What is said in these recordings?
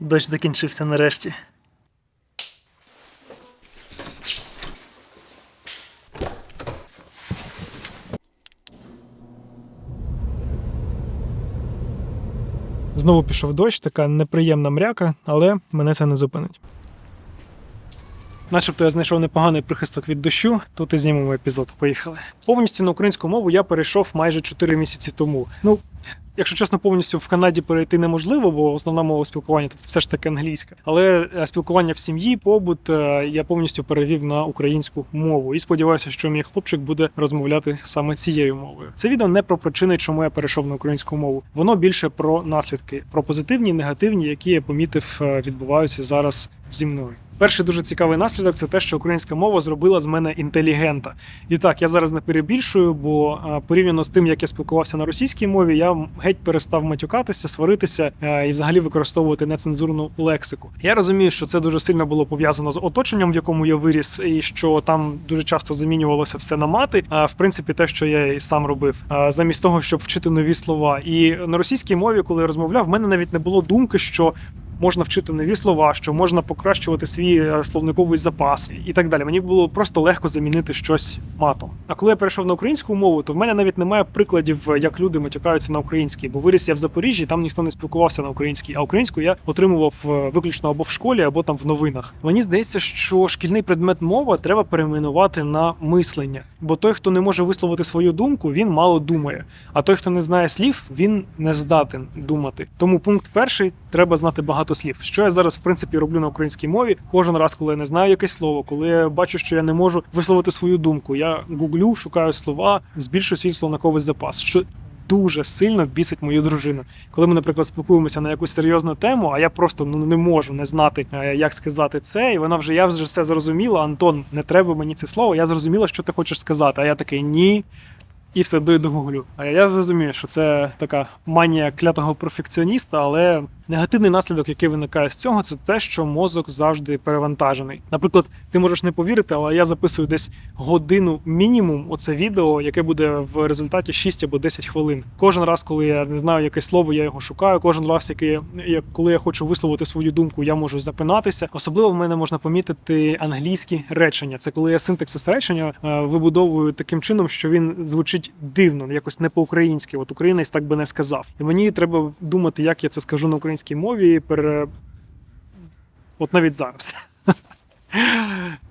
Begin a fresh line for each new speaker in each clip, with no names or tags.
Дощ закінчився нарешті. Знову пішов дощ, така неприємна мряка, але мене це не зупинить. Начебто я знайшов непоганий прихисток від дощу, тут і знімемо епізод. Поїхали. Повністю на українську мову я перейшов майже 4 місяці тому. Ну, якщо чесно, повністю в Канаді перейти неможливо, бо основна мова спілкування тут все ж таки англійська. Але е, спілкування в сім'ї, побут е, я повністю перевів на українську мову і сподіваюся, що мій хлопчик буде розмовляти саме цією мовою. Це відео не про причини, чому я перейшов на українську мову. Воно більше про наслідки, про позитивні і негативні, які я помітив, е, відбуваються зараз зі мною. Перший дуже цікавий наслідок це те, що українська мова зробила з мене інтелігента. І так, я зараз не перебільшую, бо порівняно з тим, як я спілкувався на російській мові, я геть перестав матюкатися, сваритися е, і взагалі використовувати нецензурну лексику. Я розумію, що це дуже сильно було пов'язано з оточенням, в якому я виріс, і що там дуже часто замінювалося все на мати. А в принципі, те, що я і сам робив, замість того, щоб вчити нові слова. І на російській мові, коли я розмовляв, в мене навіть не було думки, що можна вчити нові слова, що можна покращувати свій е, словниковий запас і так далі. Мені було просто легко замінити щось матом. А коли я перейшов на українську мову, то в мене навіть немає прикладів, е, як люди матюкаються на українській, бо виріс я в Запоріжжі, там ніхто не спілкувався на українській, а українську я отримував е, виключно або в школі, або там в новинах. Мені здається, що шкільний предмет мова треба перейменувати на мислення, бо той, хто не може висловити свою думку, він мало думає. А той, хто не знає слів, він не здатен думати. Тому пункт перший треба знати багато слів. Що я зараз в принципі роблю на українській мові. Кожен раз, коли я не знаю якесь слово, коли я бачу, що я не можу висловити свою думку, я гуглю, шукаю слова, збільшую свій словниковий запас. Що Дуже сильно бісить мою дружину. Коли ми, наприклад, спілкуємося на якусь серйозну тему, а я просто ну не можу не знати, е, як сказати це, і вона вже я вже все зрозуміла. Антон, не треба мені це слово. Я зрозуміла, що ти хочеш сказати. А я такий ні. І все до гуглю. А я зрозумію, що це така манія клятого перфекціоніста, але негативний наслідок, який виникає з цього, це те, що мозок завжди перевантажений. Наприклад, ти можеш не повірити, але я записую десь годину мінімум оце відео, яке буде в результаті 6 або 10 хвилин. Кожен раз, коли я не знаю якесь слово, я його шукаю. Кожен раз, який коли я хочу висловити свою думку, я можу запинатися. Особливо в мене можна помітити англійські речення. Це коли я синтаксис речення е, вибудовую таким чином, що він звучить дивно, якось не по-українськи. От українець так би не сказав. І мені треба думати, як я це скажу на українській мові. Пере... От навіть зараз.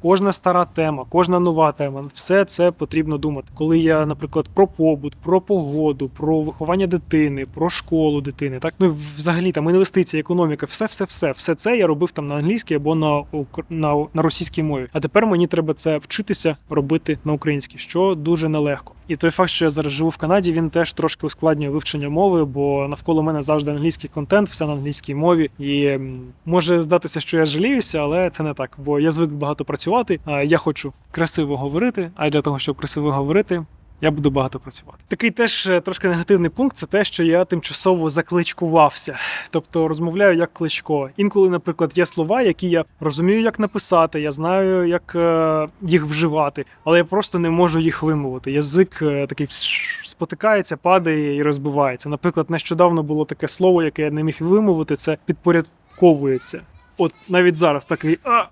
Кожна стара тема, кожна нова тема, все це потрібно думати. Коли я, наприклад, про побут, про погоду, про виховання дитини, про школу дитини, так ну взагалі там інвестиції, економіка, все, все, все, все це я робив там на англійській або на, на, на російській мові. А тепер мені треба це вчитися робити на українській, що дуже нелегко. І той факт, що я зараз живу в Канаді, він теж трошки ускладнює вивчення мови, бо навколо мене завжди англійський контент, все на англійській мові. І може здатися, що я жаліюся, але це не так, бо я звик багато працювати. Я хочу красиво говорити. А для того, щоб красиво говорити. Я буду багато працювати. Такий теж е, трошки негативний пункт це те, що я тимчасово закличкувався, тобто розмовляю як кличко. Інколи, наприклад, є слова, які я розумію, як написати, я знаю, як е, їх вживати, але я просто не можу їх вимовити. Язик е, такий спотикається, падає і розбивається. Наприклад, нещодавно було таке слово, яке я не міг вимовити, це підпорядковується. От навіть зараз такий а.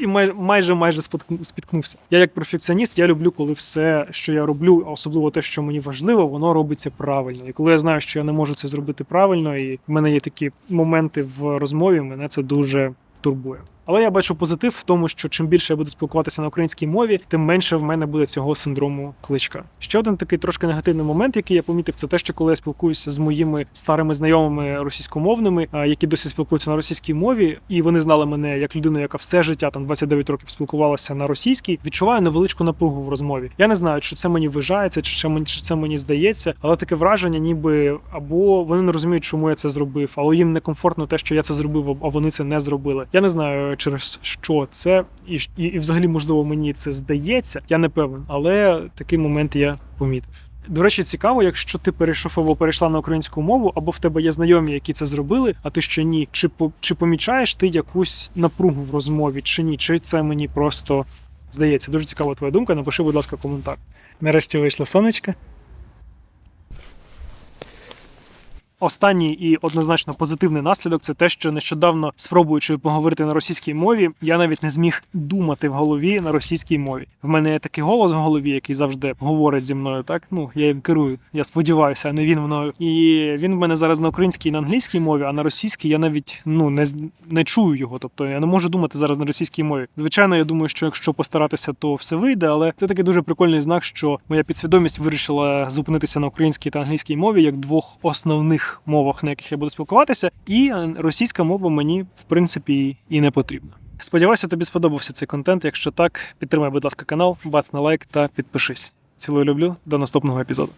І май- майже майже спіткнувся. Я як перфекціоніст, я люблю, коли все, що я роблю, особливо те, що мені важливо, воно робиться правильно. І коли я знаю, що я не можу це зробити правильно, і в мене є такі моменти в розмові, мене це дуже турбує. Але я бачу позитив в тому, що чим більше я буду спілкуватися на українській мові, тим менше в мене буде цього синдрому кличка. Ще один такий трошки негативний момент, який я помітив, це те, що коли я спілкуюся з моїми старими знайомими російськомовними, які досі спілкуються на російській мові, і вони знали мене як людину, яка все життя там 29 років спілкувалася на російській, відчуваю невеличку напругу в розмові. Я не знаю, чи це мені вважається, чи це мені чи це мені здається, але таке враження, ніби або вони не розуміють, чому я це зробив, або їм некомфортно те, що я це зробив, а вони це не зробили. Я не знаю через що це, і, і, і взагалі, можливо, мені це здається. Я не певен, але такий момент я помітив. До речі, цікаво, якщо ти перейшов або перейшла на українську мову, або в тебе є знайомі, які це зробили, а ти ще ні. Чи по- чи помічаєш ти якусь напругу в розмові, чи ні? Чи це мені просто здається? Дуже цікава твоя думка. Напиши, будь ласка, коментар. Нарешті вийшло сонечко. Останній і однозначно позитивний наслідок це те, що нещодавно спробуючи поговорити на російській мові, я навіть не зміг думати в голові на російській мові. В мене є такий голос в голові, який завжди говорить зі мною. Так ну я їм керую. Я сподіваюся, а не він мною. І він в мене зараз на українській і на англійській мові, а на російській я навіть ну не не чую його. Тобто я не можу думати зараз на російській мові. Звичайно, я думаю, що якщо постаратися, то все вийде, але це такий дуже прикольний знак, що моя підсвідомість вирішила зупинитися на українській та англійській мові як двох основних мовах, на яких я буду спілкуватися, і е, російська мова мені в принципі і не потрібна. Сподіваюся, тобі сподобався цей контент. Якщо так, підтримай, будь ласка, канал, бац на лайк та підпишись. Цілую люблю. До наступного епізоду.